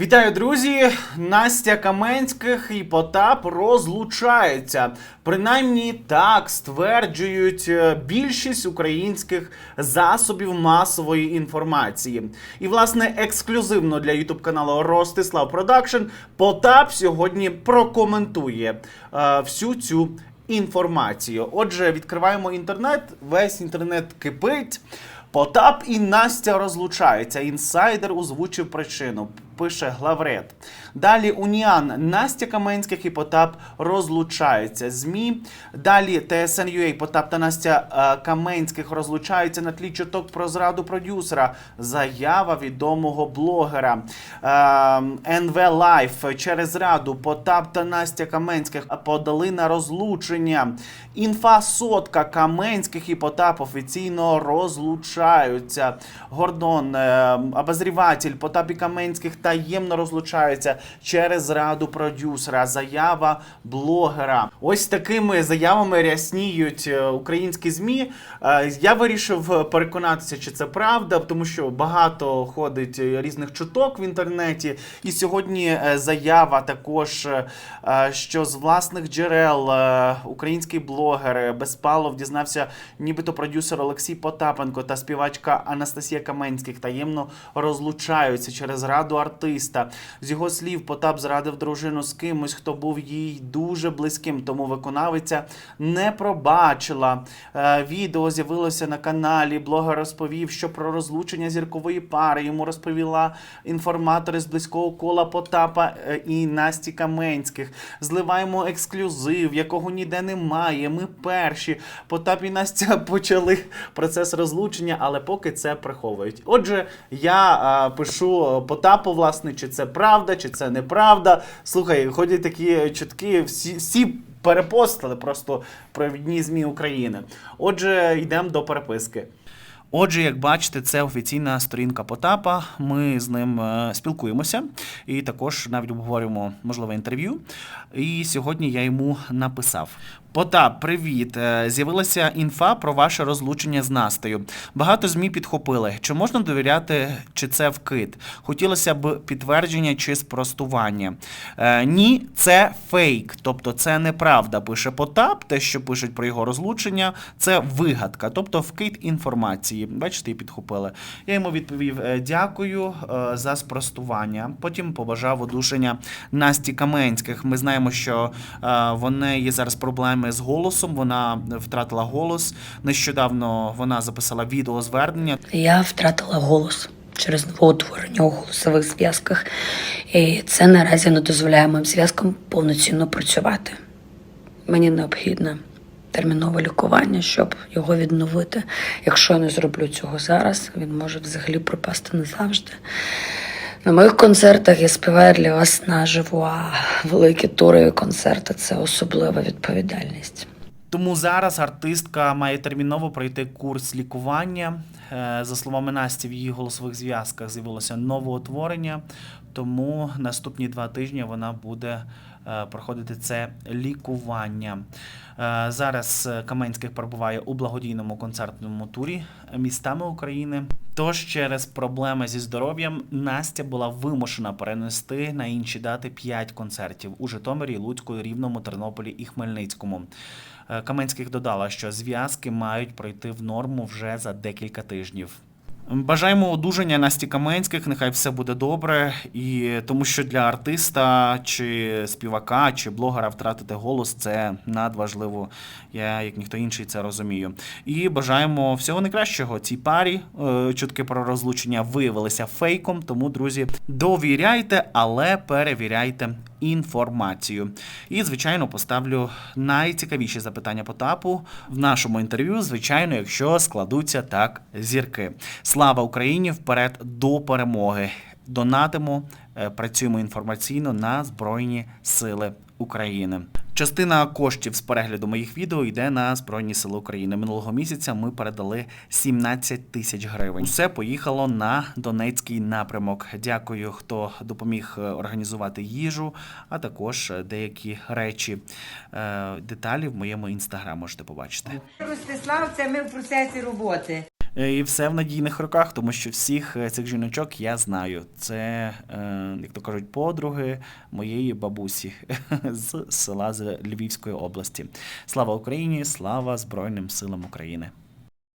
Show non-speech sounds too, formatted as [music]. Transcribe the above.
Вітаю, друзі! Настя Каменських і Потап розлучаються. Принаймні так стверджують е, більшість українських засобів масової інформації. І, власне, ексклюзивно для ютуб каналу Ростислав Продакшн Потап сьогодні прокоментує е, всю цю інформацію. Отже, відкриваємо інтернет. Весь інтернет кипить. Потап і Настя розлучаються. Інсайдер озвучив причину. Пише главред. Далі Уніан Настя Каменських і Потап розлучаються. ЗМІ. Далі ТСНЮА Потап та Настя е, Каменських розлучаються на тлі чуток про зраду продюсера. Заява відомого блогера. Е, НВ Лайф через зраду Потап та Настя Каменських подали на розлучення. Інфа сотка Каменських і Потап офіційно розлучаються. Гордон, е, обозріватель Потап і Каменських таємно розлучаються через зраду продюсера. Заява блогера. Ось такими заявами рясніють е, українські змі. Е, Я вирішив переконатися, чи це правда, тому що багато ходить різних чуток в інтернеті. І сьогодні е, заява також, що з власних джерел український блогер Безпалов дізнався, нібито продюсер Олексій Потапенко та співачка Анастасія Каменських таємно розлучаються через раду артиста. З його слів, Потап зрадив дружину з кимось, хто був їй дуже близьким, тому виконавиця не пробачила. Е, Відео з'явилося на каналі. Блогер розповів, що про розлучення зіркової пари йому розповіла інформатори з близького кола Потапа е, і Насті Каменських. Зливаємо ексклюзив, якого ніде немає. Ми перші. Потап і Настя [laughs] почали процес розлучення, але поки це приховують. Отже, я а, пишу Потапу, власне, чи це правда, чи це неправда. Слухай, ходять такі чутки, всі. всі Перепостили просто провідні ЗМІ України. Отже, йдемо до переписки. Отже, як бачите, це офіційна сторінка Потапа. Ми з ним е, спілкуємося і також навіть обговорюємо можливе інтерв'ю. І сьогодні я йому написав: Потап, привіт! Е, З'явилася інфа про ваше розлучення з Настею. Багато змі підхопили. Чи можна довіряти, чи це вкид? Хотілося б підтвердження чи спростування. Е, ні, це фейк, тобто це неправда. Пише Потап. Те, що пишуть про його розлучення, це вигадка, тобто вкид інформації. Бачите, і підхопили. Я йому відповів: е, дякую за спростування. Потім побажав одушення Насті Каменських. Ми знаємо, що в неї зараз проблеми з голосом. Вона втратила голос. Нещодавно вона записала відеозвернення. Я втратила голос через новоутворення у голосових зв'язках, і це наразі не дозволяє моїм зв'язкам повноцінно працювати. Мені необхідне термінове лікування, щоб його відновити. Якщо я не зроблю цього зараз, він може взагалі пропасти назавжди. На моїх концертах я співаю для вас наживо, а великі тури і концерти це особлива відповідальність. Тому зараз артистка має терміново пройти курс лікування. Е, За словами Насті, в її голосових зв'язках з'явилося новоутворення, тому наступні два тижні вона буде е, проходити це лікування. Е, Зараз Каменських перебуває у благодійному концертному турі містами України. Тож через проблеми зі здоров'ям Настя була вимушена перенести на інші дати 5 концертів у Житомирі, Луцьку, Рівному, Тернополі і Хмельницькому. Е, Каменських додала, що зв'язки мають пройти в норму вже за декілька тижнів. Бажаємо одужання Насті Каменських, нехай все буде добре, і тому що для артиста, чи співака, чи блогера втратити голос це надважливо. Я, як ніхто інший, це розумію. І бажаємо всього найкращого цій парі. Е, Чутки про розлучення виявилися фейком, тому, друзі, довіряйте, але перевіряйте інформацію. І, звичайно, поставлю найцікавіші запитання Потапу в нашому інтерв'ю. Звичайно, якщо складуться так зірки. Слава Україні! Вперед до перемоги! Донатимо, е, працюємо інформаційно на Збройні Сили України. Частина коштів з перегляду моїх відео йде на Збройні Сили України. Минулого місяця ми передали 17 тисяч гривень. Все поїхало на Донецький напрямок. Дякую, хто допоміг е, організувати їжу, а також деякі речі. Е, Деталі в моєму інстаграм можете побачити. Ростислав, це ми в процесі роботи. Е, І все в надійних руках, тому що всіх е, цих жіночок я знаю. Це, е, як то кажуть, подруги моєї бабусі [laughs] з села з Львівської області. Слава Україні! Слава Збройним силам України!